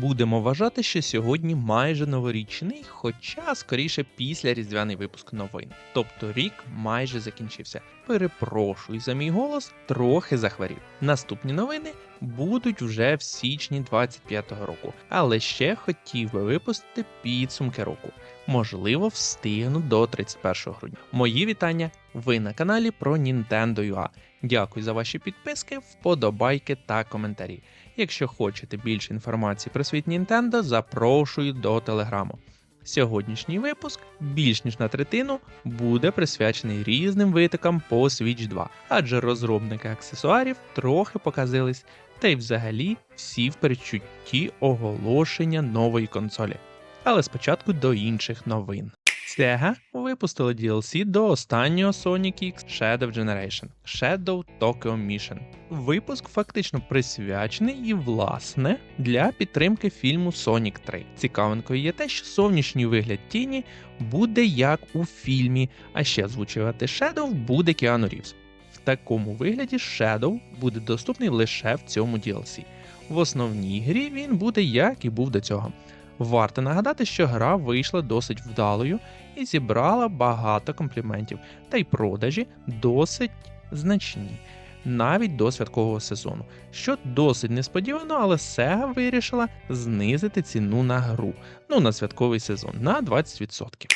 Будемо вважати, що сьогодні майже новорічний, хоча скоріше після різдвяний випуск новин. Тобто рік майже закінчився. Перепрошую за мій голос, трохи захворів. Наступні новини будуть вже в січні 25-го року, але ще хотів би випустити підсумки року. Можливо, встигну до 31 грудня. Мої вітання. Ви на каналі про Nintendo UA. Дякую за ваші підписки, вподобайки та коментарі. Якщо хочете більше інформації про світ Nintendo, запрошую до телеграму. Сьогоднішній випуск більш ніж на третину буде присвячений різним витокам по Switch 2, адже розробники аксесуарів трохи показились, та й взагалі всі в передчутті оголошення нової консолі. Але спочатку до інших новин. Sega випустили DLC до останнього Sonic X Shadow Generation Shadow Tokyo Mission. Випуск фактично присвячений і, власне, для підтримки фільму Sonic 3. Цікавинкою є те, що зовнішній вигляд тіні буде як у фільмі, а ще озвучувати Shadow буде Keanu Reeves. В такому вигляді Shadow буде доступний лише в цьому DLC. В основній грі він буде як і був до цього. Варто нагадати, що гра вийшла досить вдалою і зібрала багато компліментів, та й продажі досить значні, навіть до святкового сезону, що досить несподівано, але Sega вирішила знизити ціну на гру, ну на святковий сезон на 20%.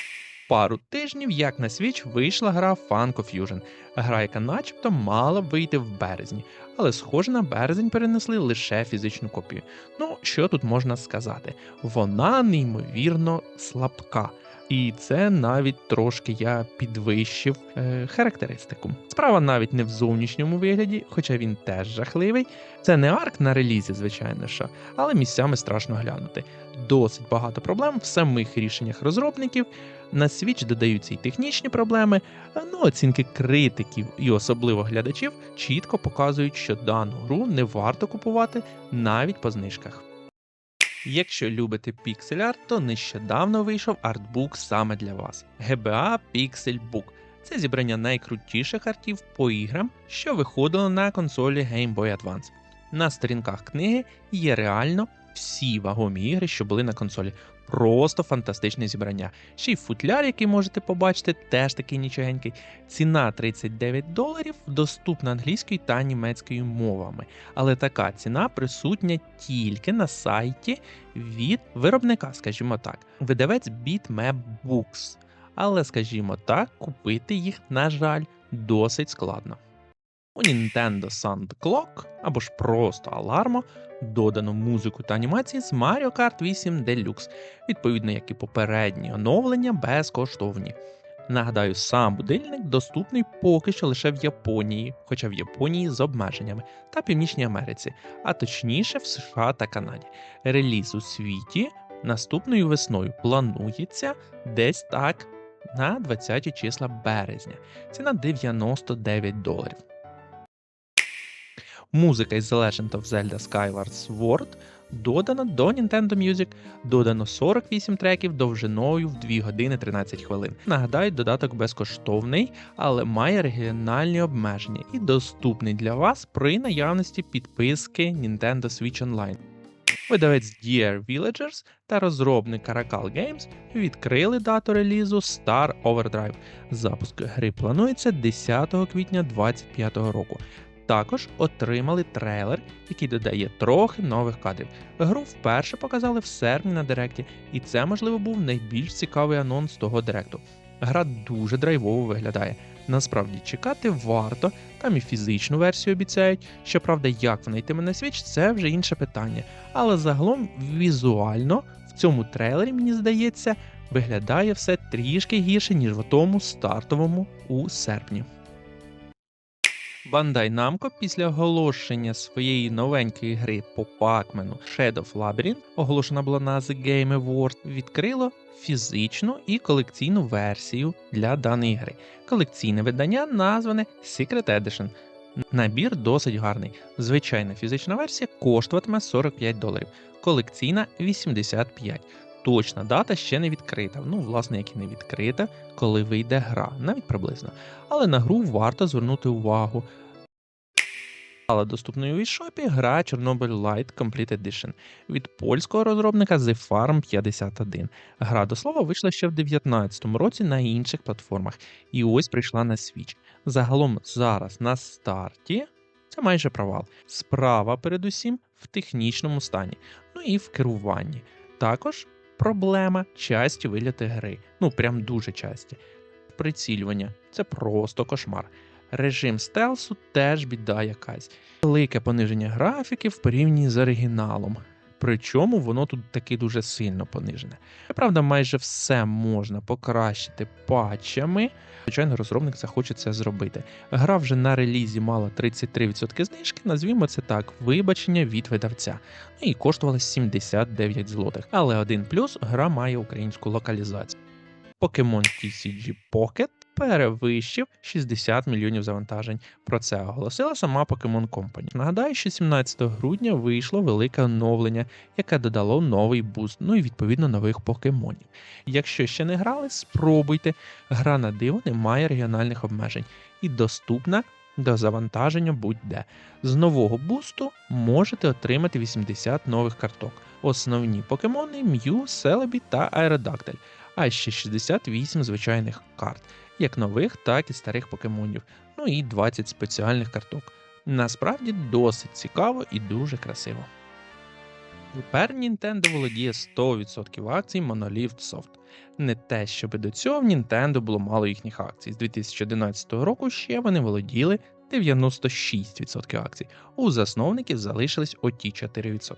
Пару тижнів, як на свіч вийшла гра Funko Fusion, гра, яка начебто мала вийти в березні, але схоже на березень перенесли лише фізичну копію. Ну, що тут можна сказати? Вона неймовірно слабка. І це навіть трошки я підвищив е, характеристику. Справа навіть не в зовнішньому вигляді, хоча він теж жахливий. Це не арк на релізі, звичайно що, але місцями страшно глянути. Досить багато проблем в самих рішеннях розробників. На Switch додаються і технічні проблеми, ну оцінки критиків і особливо глядачів чітко показують, що дану гру не варто купувати навіть по знижках. Якщо любите піксель-арт, то нещодавно вийшов артбук саме для вас GBA Pixel Book. Це зібрання найкрутіших артів по іграм, що виходило на консолі Game Boy Advance. На сторінках книги є реально всі вагомі ігри, що були на консолі. Просто фантастичне зібрання. Ще й футляр, який можете побачити, теж такий нічогенький. Ціна 39 доларів, доступна англійською та німецькою мовами. Але така ціна присутня тільки на сайті від виробника, скажімо так. Видавець Bitmap Books. Але, скажімо так, купити їх, на жаль, досить складно. У Nintendo Sound Clock або ж просто Alarmo додано музику та анімації з Mario Kart 8 Deluxe, відповідно, як і попередні оновлення безкоштовні. Нагадаю, сам будильник доступний поки що лише в Японії, хоча в Японії з обмеженнями, та Північній Америці, а точніше в США та Канаді. Реліз у світі наступною весною планується десь так на 20 числа березня. Ціна 99 доларів. Музика із The Legend of Zelda Skyward Sword додана до Nintendo Music, додано 48 треків довжиною в 2 години 13 хвилин. Нагадаю, додаток безкоштовний, але має регіональні обмеження і доступний для вас при наявності підписки Nintendo Switch Online. Видавець Dear Villagers та розробник Caracal Games відкрили дату релізу Star Overdrive. Запуск гри планується 10 квітня 2025 року. Також отримали трейлер, який додає трохи нових кадрів. Гру вперше показали в серпні на директі, і це, можливо, був найбільш цікавий анонс того директу. Гра дуже драйвово виглядає. Насправді чекати варто, там і фізичну версію обіцяють. Щоправда, як вона йтиме на Switch, це вже інше питання. Але загалом візуально в цьому трейлері, мені здається, виглядає все трішки гірше, ніж в тому стартовому у серпні. Bandai Namco після оголошення своєї новенької гри по Пакмену Shadow of Labyrinth, оголошена була на The Game Award, відкрило фізичну і колекційну версію для даної гри. Колекційне видання назване Secret Edition. Набір досить гарний. Звичайна фізична версія коштуватиме 45 доларів, колекційна 85. Точна дата ще не відкрита. Ну, власне, як і не відкрита, коли вийде гра, навіть приблизно. Але на гру варто звернути увагу. Стала доступною у eShop гра Chernobyl Light Complete Edition від польського розробника The Farm 51. Гра до слова вийшла ще в 2019 році на інших платформах, і ось прийшла на Switch. Загалом зараз на старті це майже провал. Справа, передусім, в технічному стані, ну і в керуванні. Також проблема часті виліти гри. Ну прям дуже часті. Прицілювання це просто кошмар. Режим стелсу теж біда якась. Велике пониження графіки в порівнянні з оригіналом. Причому воно тут таки дуже сильно понижене. Правда, майже все можна покращити патчами. Звичайно, розробник захоче це зробити. Гра вже на релізі мала 33% знижки, назвімо це так, вибачення від видавця. Ну і коштувала 79 злотих. Але один плюс гра має українську локалізацію. Pokemon TCG Pocket перевищив 60 мільйонів завантажень. Про це оголосила сама Pokemon Company. Нагадаю, що 17 грудня вийшло велике оновлення, яке додало новий буст, ну і відповідно нових покемонів. Якщо ще не грали, спробуйте. Гра на диво не має регіональних обмежень і доступна до завантаження будь-де. З нового бусту можете отримати 80 нових карток. Основні покемони М'ю, Селебі та Аеродактиль, а ще 68 звичайних карт як нових, так і старих покемонів, ну і 20 спеціальних карток. Насправді досить цікаво і дуже красиво. Тепер Nintendo володіє 100% акцій Monolith Soft. Не те, щоб до цього в Nintendo було мало їхніх акцій. З 2011 року ще вони володіли 96% акцій. У засновників залишились оті 4%.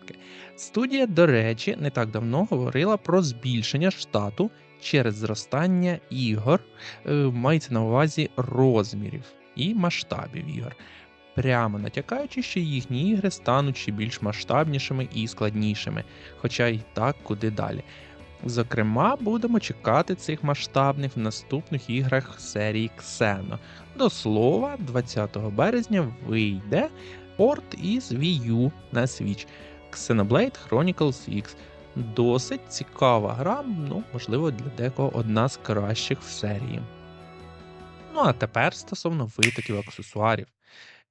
Студія, до речі, не так давно говорила про збільшення штату через зростання ігор, е, мається на увазі розмірів і масштабів ігор. Прямо натякаючи, що їхні ігри стануть ще більш масштабнішими і складнішими, хоча й так куди далі. Зокрема, будемо чекати цих масштабних в наступних іграх серії Xeno. До слова, 20 березня вийде порт із Wii U на Switch Xenoblade Chronicles X. Досить цікава гра, ну, можливо, для декого одна з кращих в серії. Ну а тепер стосовно витоків аксесуарів.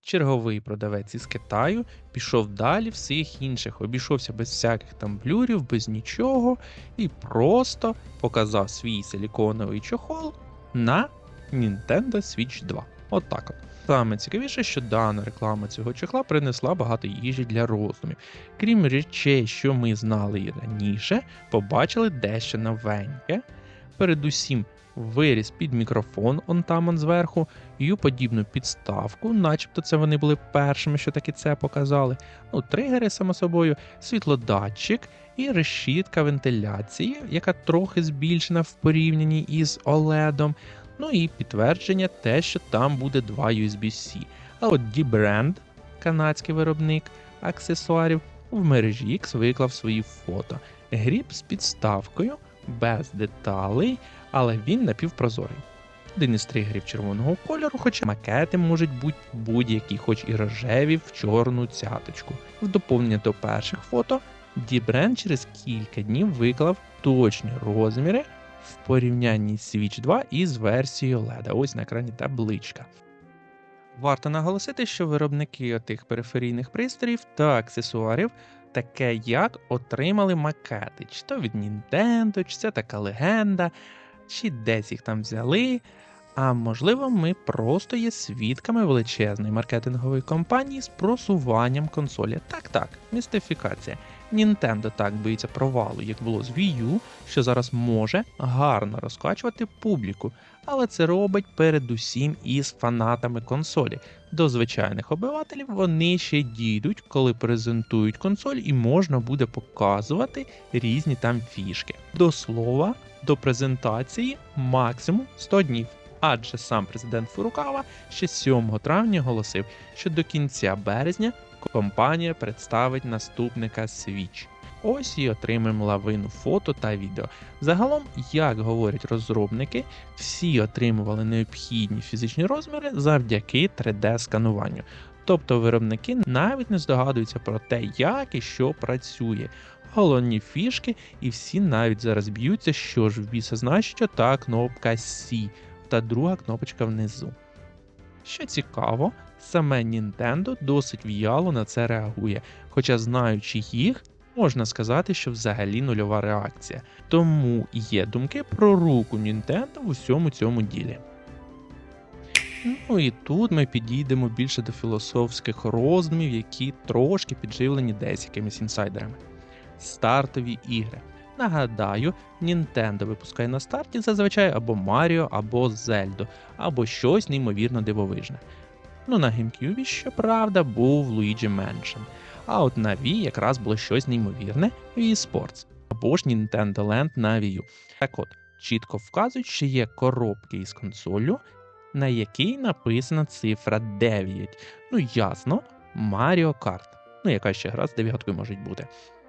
Черговий продавець із Китаю пішов далі всіх інших, обійшовся без всяких там блюрів, без нічого, і просто показав свій силіконовий чохол на Nintendo Switch 2. От так от. Саме цікавіше, що дана реклама цього чохла принесла багато їжі для роздумів. Крім речей, що ми знали і раніше, побачили дещо новеньке. Передусім, виріс під мікрофон он зверху, ю подібну підставку, начебто це вони були першими, що таки це показали. Ну, тригери, само собою, світлодатчик і решітка вентиляції, яка трохи збільшена в порівнянні із OLED. Ну і підтвердження те, що там буде два USB-C. А от D-Brand, канадський виробник аксесуарів, в мережі X виклав свої фото. Гріб з підставкою, без деталей, але він напівпрозорий. Один із тригерів червоного кольору, хоча макети можуть бути будь-які, хоч і рожеві в чорну цяточку. В доповнення до перших фото D-Brand через кілька днів виклав точні розміри в порівнянні Switch 2 із версією LED. Ось на екрані табличка. Варто наголосити, що виробники тих периферійних пристроїв та аксесуарів, таке як отримали макети, чи то від Nintendo, чи це така легенда, чи десь їх там взяли. А можливо, ми просто є свідками величезної маркетингової кампанії з просуванням консолі. Так, так, містифікація. Nintendo так боїться провалу, як було з Wii U, що зараз може гарно розкачувати публіку, але це робить передусім із фанатами консолі. До звичайних обивателів вони ще дійдуть, коли презентують консоль, і можна буде показувати різні там фішки. До слова, до презентації максимум 100 днів. Адже сам президент Фурукава ще 7 травня оголосив, що до кінця березня компанія представить наступника Switch. Ось і отримаємо лавину фото та відео. Загалом, як говорять розробники, всі отримували необхідні фізичні розміри завдяки 3D-скануванню. Тобто виробники навіть не здогадуються про те, як і що працює. Головні фішки, і всі навіть зараз б'ються, що ж в біса значить та кнопка C та друга кнопочка внизу. Що цікаво, саме Nintendo досить в'яло на це реагує, хоча знаючи їх, можна сказати, що взагалі нульова реакція. Тому є думки про руку Nintendo в усьому цьому ділі. Ну і тут ми підійдемо більше до філософських роздумів, які трошки підживлені десь якимись інсайдерами. Стартові ігри. Нагадаю, Nintendo випускає на старті зазвичай або Маріо, або Зельду, або щось неймовірно дивовижне. Ну, на GameCube, щоправда, був Luigi Mansion. А от на Wii якраз було щось неймовірне Wii Sports або ж Nintendo Land на Wii U. Так от, чітко вказують, що є коробки із консолью, на якій написана цифра 9. Ну, ясно, Mario Kart. Ну, яка ще гра з дев'яткою може бути.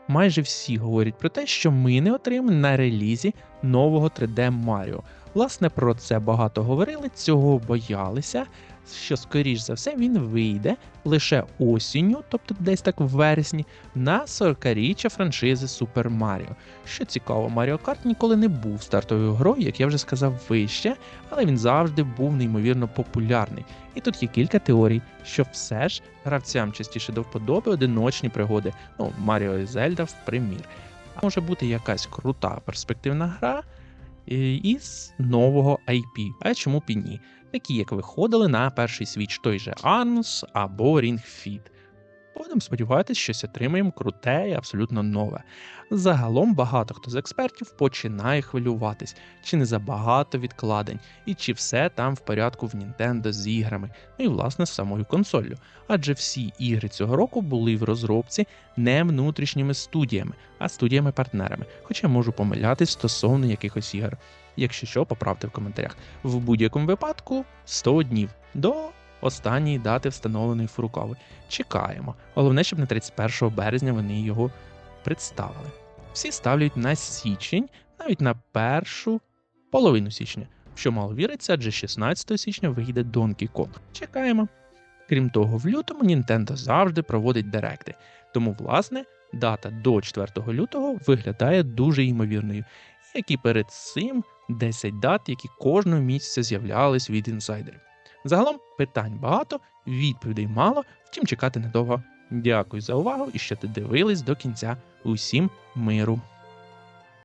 Майже всі говорять про те, що ми не отримаємо на релізі нового 3D Mario. Власне, про це багато говорили, цього боялися, що, скоріш за все, він вийде лише осінню, тобто десь так в вересні, на 40-річчя франшизи Super Mario. Що цікаво, Mario Kart ніколи не був стартовою грою, як я вже сказав вище, але він завжди був неймовірно популярний. І тут є кілька теорій, що все ж гравцям частіше до вподоби одиночні пригоди, ну, Маріо і Зельда в примір. А може бути якась крута перспективна гра із нового IP. А чому б і ні? Такі, як виходили на перший свіч той же ARMS або Ring Fit. Будемо сподіватися, щось отримаємо круте і абсолютно нове. Загалом багато хто з експертів починає хвилюватись, чи не забагато відкладень, і чи все там в порядку в Nintendo з іграми, ну і власне з самою консоллю. Адже всі ігри цього року були в розробці не внутрішніми студіями, а студіями-партнерами, хоча можу помилятись стосовно якихось ігор. Якщо що, поправте в коментарях. В будь-якому випадку 100 днів до останньої дати встановленої Фурукави. Чекаємо. Головне, щоб на 31 березня вони його представили. Всі ставлять на січень, навіть на першу половину січня, що мало віриться, адже 16 січня вийде Donkey Kong. Чекаємо. Крім того, в лютому Nintendo завжди проводить директи, тому, власне, дата до 4 лютого виглядає дуже ймовірною, як і перед цим 10 дат, які кожного місяця з'являлись від інсайдерів. Загалом питань багато, відповідей мало, втім чекати недовго. Дякую за увагу і що ти дивились до кінця. Усім миру!